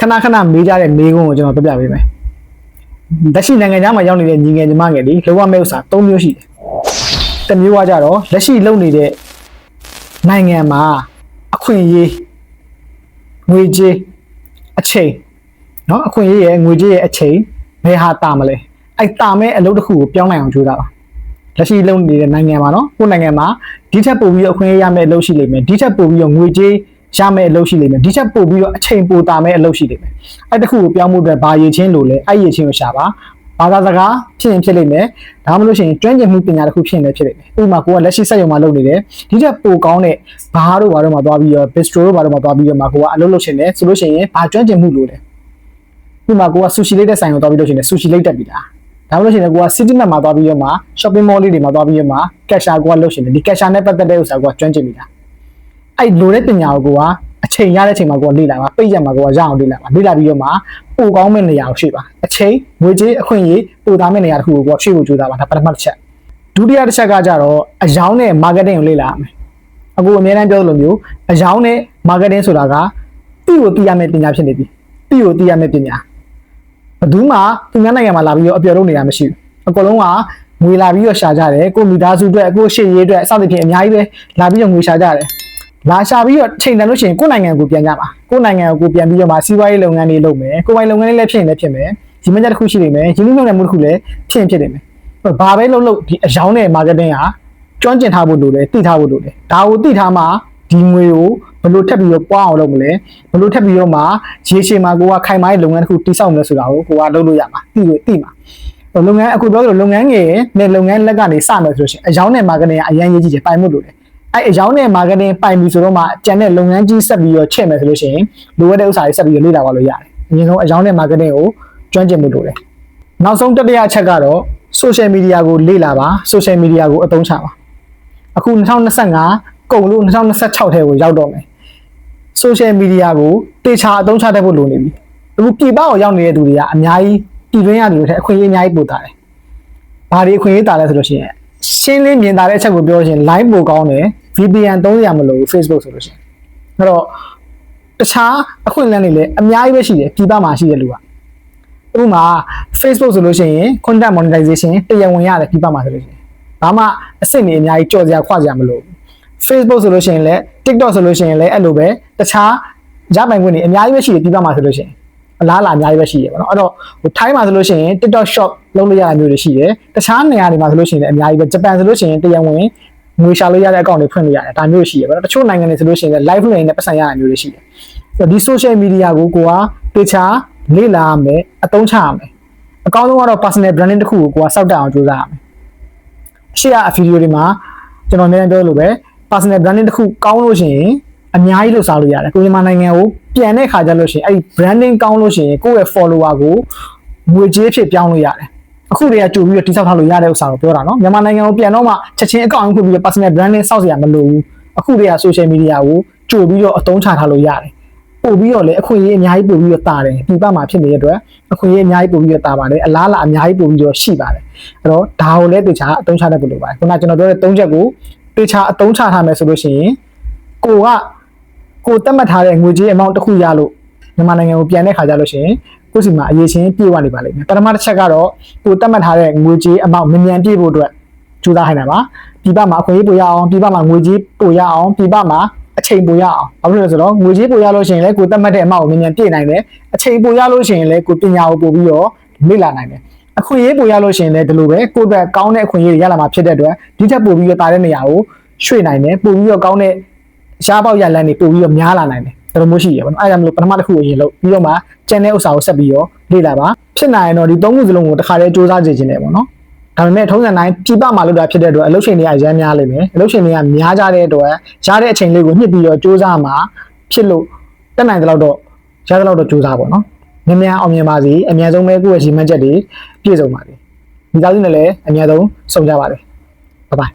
ခဏခဏမေးကြတဲ့မေးခွန်းကိုကျွန်တော်ပြပြပေးမယ်လက်ရှိနိုင်ငံသားမှာရောက်နေတဲ့ညီငယ်ညီမငယ်တွေလောကမဲ့ဥစ္စာ၃မျိုးရှိတယ်တစ်မျိုးကကြတော့လက်ရှိလုပ်နေတဲ့နိုင်ငံမှာအခွင့်အရေးငွေကြေးအချိန်เนาะအခွင့်အရေးရဲ့ငွေကြေးရဲ့အချိန်ဘယ်ဟာတာမလဲအဲ့တာမဲ့အလုပ်တစ်ခုကိုပြောင်းနိုင်အောင်ကြိုးစားပါလက်ရှိလုပ်နေတဲ့နိုင်ငံမှာเนาะကိုယ့်နိုင်ငံမှာဒီထက်ပိုပြီးတော့အခွင့်အရေးရမယ့်အလုပ်ရှိလိမ့်မယ်ဒီထက်ပိုပြီးတော့ငွေကြေး ရမယ့်အလုပ်ရှိလိမ့်မယ်ဒီထက်ပိုပြီးတော့အချိန်ပိုတာမယ့်အလုပ်ရှိလိမ့်မယ်အဲ့တစ်ခုကိုပြောင်းဖို့အတွက်ဘာရည်ချင်းလို့လဲအဲ့ရည်ချင်းကိုရှာပါဘာသာစကားဖြစ်ရင်ဖြစ်လိမ့်မယ်ဒါမှမဟုတ်ရှင်ကျွမ်းကျင်မှုပညာတစ်ခုဖြစ်ရင်လည်းဖြစ်လိမ့်မယ်ဥပမာကိုကလက်ရှိစက်ရုံမှာလုပ်နေတယ်ဒီထက်ပိုကောင်းတဲ့ဘားတို့ဘာတို့မှာသွားပြီးတော့ bistro တို့ဘာတို့မှာသွားပြီးတော့မှကိုကအလုပ်လုပ်ချင်တယ်ဆိုလို့ရှိရင်ဘာကျွမ်းကျင်မှုလို့လဲဥပမာကိုကဆူရှီလိတ်တဲ့ဆိုင်ကိုသွားပြီးလုပ်ချင်တယ်ဆူရှီလိတ်တက်ပြီလားဒါမှမဟုတ်ရှင်လည်းကိုက city map မှာသွားပြီးတော့မှ shopping mall လေးတွေမှာသွားပြီးတော့မှ cashier ကိုကလုပ်ရှင်တယ်ဒီ cashier နဲ့ပတ်သက်တဲ့ဥစ္စာကိုကကျွမ်းကျင်ပြီလား အဲ့လိုတဲ့ပညာကိုကအချိန်ရတဲ့အချိန်မှာကိုကလေ့လာပါပိတ်ရမှာကိုကရအောင်လေ့လာပါလေ့လာပြီးတော့မှပိုကောင်းမဲ့နေရာကိုရွှေ့ပါအချိန်ငွေကြေးအခွင့်အရေးပိုသားမဲ့နေရာတစ်ခုကိုကိုကရွှေ့ဖို့ကြိုးစားပါဒါပထမတစ်ချက်ဒုတိယတစ်ချက်ကကြတော့အယောင်းနဲ့ marketing ကိုလေ့လာရမယ်အခုအများတန်းပြောသလိုမျိုးအယောင်းနဲ့ marketing ဆိုတာကတိကိုတိရမယ့်ပညာဖြစ်နေပြီတိကိုတိရမယ့်ပညာဘယ်သူမှသူများနိုင်ငံမှာလာပြီးတော့အပြော်လုပ်နေတာမရှိဘူးအကုန်လုံးကငွေလာပြီးတော့ရှာကြတယ်ကိုမိသားစုအတွက်ကိုရှေ့ရေးအတွက်အစသဖြင့်အများကြီးပဲလာပြီးတော့ငွေရှာကြတယ် လာရှာပြီးတော့ချိန်တန်လို့ရှိရင်ကိုယ့်နိုင်ငံကိုပြန်ကြပါကိုယ့်နိုင်ငံကိုပြန်ပြီးတော့မှစီးပွားရေးလုပ်ငန်းတွေလုပ်မယ်ကိုယ်ပိုင်လုပ်ငန်းတွေလည်းဖြစ်ရင်လည်းဖြစ်မယ်ဒီမင်းချက်တစ်ခုရှိနေမယ်ရင်းနှီးမြှုပ်နှံမှုတစ်ခုလည်းဖြစ်ရင်ဖြစ်နေမယ်ဘာပဲလုပ်လို့ဒီအယောင်းနဲ့ marketing ကကျွမ်းကျင်ထားဖို့လိုတယ်သိထားဖို့လိုတယ်ဒါကိုသိထားမှဒီငွေကိုဘယ်လိုထပ်ပြီးတော့ပွားအောင်လုပ်မလဲဘယ်လိုထပ်ပြီးတော့မှရေရှည်မှာကိုကခိုင်မာရေးလုပ်ငန်းတစ်ခုတိစောက်မလဲဆိုတာကိုကိုကလုပ်လို့ရမှာသိလို့သိမှာလုပ်ငန်းအခုပြောသလိုလုပ်ငန်းငယ်နဲ့လုပ်ငန်းလက်ကနေစမယ်ဆိုလို့ရှိရင်အယောင်းနဲ့ marketing ကအရင်ရေးကြည့်တယ်ပိုင်မှုလိုတယ် အဲ့အယောင်းနဲ့ marketing ပိုင်ပြီဆိုတော့မှကျန်တဲ့လုပ်ငန်းကြီးဆက်ပြီးတော့ချက်မယ်ဆိုလို့ရှိရင်လိုအပ်တဲ့ဥစ္စာတွေဆက်ပြီးတော့လေ့လာပါလို့ရတယ်။အရင်ဆုံးအယောင်းနဲ့ marketing ကိုကျွမ်းကျင်မှုလိုတယ်။နောက်ဆုံးတတိယအချက်ကတော့ social media ကိုလေ့လာပါ social media ကိုအသုံးချပါ။အခု2025ကုန်လို့2026ထဲကိုရောက်တော့မယ်။ social media ကိုတေချာအသုံးချတတ်ဖို့လိုနေပြီ။အခုပြည်ပကိုရောက်နေတဲ့သူတွေကအများကြီးပြည်တွင်းရတယ်လို့ထက်အခွင့်အရေးအများကြီးပို့တာတယ်။ဘာတွေအခွင့်အရေးတာလဲဆိုလို့ရှိရင်ရှင်းလင်းမြင်သာတဲ့အချက်ကိုပြောလို့ရှိရင် line ပိုကောင်းတယ် VPN သုံးရမလို့ Facebook ဆိုလို့ရှိရင်အဲ့တော့တခြားအခွင့်အလမ်းတွေလည်းအများကြီးပဲရှိတယ်ပြည်ပမှာရှိတဲ့လူကဥပမာ Facebook ဆိုလို့ရှိရင် content monetization တရားဝင်ရတယ်ပြည်ပမှာဆိုလို့ရှိရင်ဘာမှအဆင့်တွေအများကြီးကြော်စရာခွစရာမလိုဘူး Facebook ဆိုလို့ရှိရင်လည်း TikTok ဆိုလို့ရှိရင်လည်းအဲ့လိုပဲတခြားရပိုင်ခွင့်တွေအများကြီးပဲရှိတယ်ပြည်ပမှာဆိုလို့ရှိရင်အလားအလာအများကြီးပဲရှိတယ်ပေါ့နော်အဲ့တော့ဟိုထိုင်းမှာဆိုလို့ရှိရင် TikTok shop လုပ်လို့ရတာမျိုးတွေရှိတယ်တခြားနေရာတွေမှာဆိုလို့ရှိရင်လည်းအများကြီးပဲဂျပန်ဆိုလို့ရှိရင်တရားဝင် ငွေရှာလို့ရတဲ့အကောင့်တွေဖွင့်လို့ရတယ်ဒါမျိုးရှိတယ်ပေါ့နော်တချို့နိုင်ငံတွေဆိုလို့ရှိရင်လည်း live နဲ့ပတ်စံရတာမျိုးတွေရှိတယ်အဲ့တော့ဒီ social media ကိုကိုကတေချာလေ့လာရမယ်အသုံးချရမယ်အကောင်းဆုံးကတော့ personal branding တစ်ခုကိုကိုကစောက်တက်အောင်ကြိုးစားရမယ်ရှေ့ကဗီဒီယိုတွေမှာကျွန်တော်အများကြီးပြောလို့ပဲ personal branding တစ်ခုကောင်းလို့ရှိရင်အများကြီးလို့စားလို့ရတယ်ကိုမြန်မာနိုင်ငံကိုပြန်တဲ့ခါကျလို့ရှိရင်အဲ့ဒီ branding ကောင်းလို့ရှိရင်ကိုယ့်ရဲ့ follower ကိုငွေကြေးဖြစ်ပြောင်းလို့ရတယ် အခုတည်းကကြိုပြီးတော့တိစောက်ထားလို့ရတဲ့ဥစ္စာကိုပြောတာနော်မြန်မာနိုင်ငံကိုပြန်တော့မှချက်ချင်းအကောင့်ဖွင့်ပြီးတော့ personal branding စောက်စရာမလိုဘူးအခုတည်းက social media ကိုကြိုပြီးတော့အသုံးချထားလို့ရတယ်ပို့ပြီးတော့လေအခွင့်အရေးအများကြီးပို့ပြီးတော့တာတယ်ဒီဘက်မှာဖြစ်နေတဲ့အတွက်အခွင့်အရေးအများကြီးပို့ပြီးတော့တာပါတယ်အလားအလာအများကြီးပို့ပြီးတော့ရှိပါတယ်အဲ့တော့ဒါကိုလည်းတေချာအသုံးချတတ်ဖို့လိုပါတယ်ခုနကကျွန်တော်ပြောတဲ့၃ချက်ကိုတေချာအသုံးချထားမယ်ဆိုလို့ရှိရင်ကိုကကိုတတ်မှတ်ထားတဲ့ငွေကြေး amount တစ်ခုရလို့မြန်မာနိုင်ငံကိုပြန်တဲ့ခါကျလို့ရှိရင် ကိုယ့်စီမှာအရေးချင်းပြေဝနေပါလိမ့်မယ်ပထမတစ်ချက်ကတော့ကိုတတ်မှတ်ထားတဲ့ငွေကြေး amount မြန်မြန်ပြေဖို့အတွက်ကြိုးစားခိုင်းတာပါပြပမှာအခွင့်အရေးပိုရအောင်ပြပမှာငွေကြေးပိုရအောင်ပြပမှာအချိန်ပိုရအောင်ဘာဖြစ်လို့လဲဆိုတော့ငွေကြေးပိုရလို့ရှိရင်လည်းကိုတတ်မှတ်တဲ့အမောက်ကိုမြန်မြန်ပြည့်နိုင်တယ်အချိန်ပိုရလို့ရှိရင်လည်းကိုပညာကိုပို့ပြီးတော့လေ့လာနိုင်တယ်အခွင့်အရေးပိုရလို့ရှိရင်လည်းဒီလိုပဲကိုယ့်အတွက်ကောင်းတဲ့အခွင့်အရေးတွေရလာမှာဖြစ်တဲ့အတွက်ဒီထက်ပို့ပြီးတော့တာတဲ့နေရာကိုရွှေ့နိုင်တယ်ပို့ပြီးတော့ကောင်းတဲ့ရှားပေါက်ရလန်းတွေပို့ပြီးတော့များလာနိုင်တယ် တော်တော်မျိုးရှိရပါတော့အဲဒါမလို့ပထမတစ်ခုကိုအရင်လုပ်ပြီးတော့မှကျန်တဲ့ဥစ္စာကိုဆက်ပြီးတော့လေ့လာပါဖြစ်နိုင်ရင်တော့ဒီသုံးခုစလုံးကိုတစ်ခါတည်းစူးစမ်းကြည့်ခြင်းတယ်ပေါ့နော်ဒါပေမဲ့ထုံးစံတိုင်းပြပမှာလုပ်တာဖြစ်တဲ့အတွက်အလုပ်ချိန်တွေကရမ်းများလိမ့်မယ်အလုပ်ချိန်တွေကများကြတဲ့အတွက်ရတဲ့အချိန်လေးကိုညှစ်ပြီးတော့စူးစမ်းမှာဖြစ်လို့တက်နိုင်တဲ့လောက်တော့ရတဲ့လောက်တော့စူးစမ်းပါတော့နော်မြန်မြန်အောင်မြင်ပါစေအများဆုံးပဲကိုယ့်ရဲ့ရည်မှန်းချက်တွေပြည့်စုံပါစေဒီသားစုနဲ့လည်းအများဆုံးစုံကြပါစေဘိုင်ဘိုင်